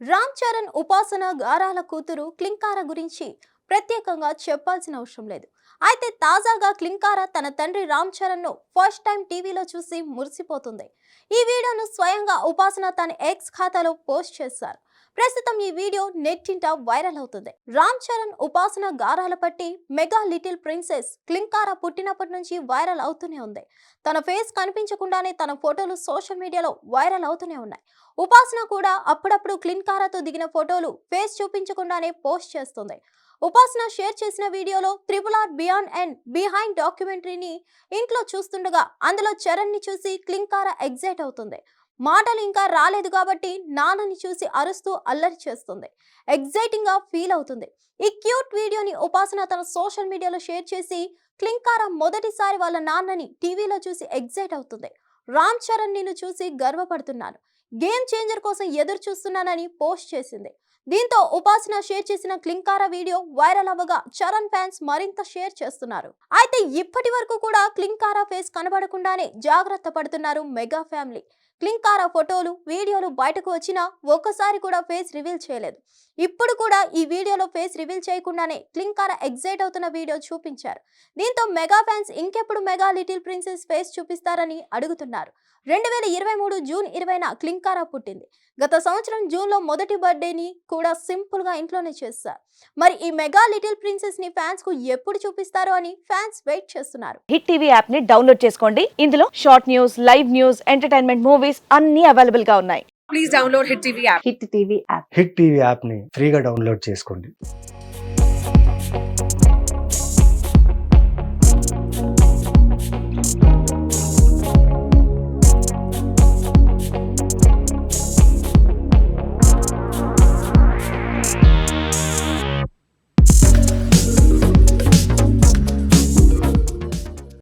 రామ్ చరణ్ ఉపాసన గారాల కూతురు క్లింకార గురించి ప్రత్యేకంగా చెప్పాల్సిన అవసరం లేదు. అయితే తాజాగా క్లింకార తన తండ్రి రామ్ చరణ్ను ఫస్ట్ టైం టీవీలో చూసి మురిసిపోతుంది. ఈ వీడియోను స్వయంగా ఉపాసన తన ఎక్స్ ఖాతాలో పోస్ట్ చేశారు. ప్రస్తుతం ఈ వీడియో నెట్టింట వైరల్ అవుతుంది. రామ్ చరణ్ ఉపాసన గారాల పట్టి మెగా లిటిల్ ప్రిన్సెస్ క్లింకారా పుట్టినప్పటి నుంచి వైరల్ అవుతూనే ఉంది. తన ఫేస్ కనిపించకుండానే తన ఫోటోలు సోషల్ మీడియాలో వైరల్ అవుతూనే ఉన్నాయి. ఉపాసన కూడా అప్పుడప్పుడు క్లిన్కారాతో దిగిన ఫోటోలు ఫేస్ చూపించకుండానే పోస్ట్ చేస్తుంది. ఉపాసన షేర్ చేసిన వీడియోలో triple R beyond and behind డాక్యుమెంటరీని ఇంట్లో చూస్తుండగా అందులో చరణ్ని చూసి క్లింకార ఎగ్జైట్ అవుతుంది. మాటలు ఇంకా రాలేదు కాబట్టి నాన్నని చూసి అరుస్తూ అల్లరి చేస్తుంది. ఎగ్జైటింగ్గా ఫీల్ అవుతుంది. ఈ క్యూట్ వీడియోని ఉపాసన తన సోషల్ మీడియాలో షేర్ చేసి క్లింకార మొదటిసారి వాళ్ళ నాన్నని టీవీలో చూసి ఎగ్జైట్ అవుతుంది. రామ్ చరణ్ నిన్ను చూసి గర్వపడుతున్నాను గేమ్ చేంజర్ కోసం ఎదురు చూస్తున్నానని పోస్ట్ చేసింది. దీంతో ఉపాసన షేర్ చేసిన క్లింకార వీడియో వైరల్ అవ్వగా చరణ్ ఫ్యాన్స్ మరింత షేర్ చేస్తున్నారు. అయితే ఇప్పటి వరకు కూడా క్లింకార ఫేస్ కనబడకుండానే జాగ్రత్త పడుతున్నారు మెగా ఫ్యామిలీ. క్లింకార ఫోటోలు వీడియోలు బయటకు వచ్చినా ఒక్కసారి కూడా ఫేస్ రివీల్ చేయలేదు. ఇప్పుడు కూడా ఈ వీడియోలో ఫేస్ రివీల్ చేయకుండానే క్లింకార ఎగ్జైట్ అవుతున్న వీడియో చూపించారు. దీంతో మెగా ఫ్యాన్స్ ఇంకెప్పుడు మెగా లిటిల్ ప్రిన్సెస్ ఫేస్ చూపిస్తారని అడుగుతున్నారు. రెండు వేల ఇరవై మూడు జూన్ ఇరవైన క్లింకారా పుట్టింది. గత సంవత్సరం జూన్లో మొదటి బర్త్డేని కూడా సింపుల్గా ఇంట్లోనే చేస్తారు మరి ఈ మెగా లిటిల్ ప్రిన్సెస్ని ఫ్యాన్స్కు ఎప్పుడు చూపిస్తారో అని ఫ్యాన్స్ వెయిట్ చేస్తున్నారు. హిట్ టీవీ యాప్ని డౌన్లోడ్ చేసుకోండి. ఇందులో short news live news entertainment movies అన్ని అవైలబుల్గా ఉన్నాయి. please download Hit TV app. Hit TV app. Hit TV యాప్ని ఫ్రీగా డౌన్లోడ్ చేసుకోండి.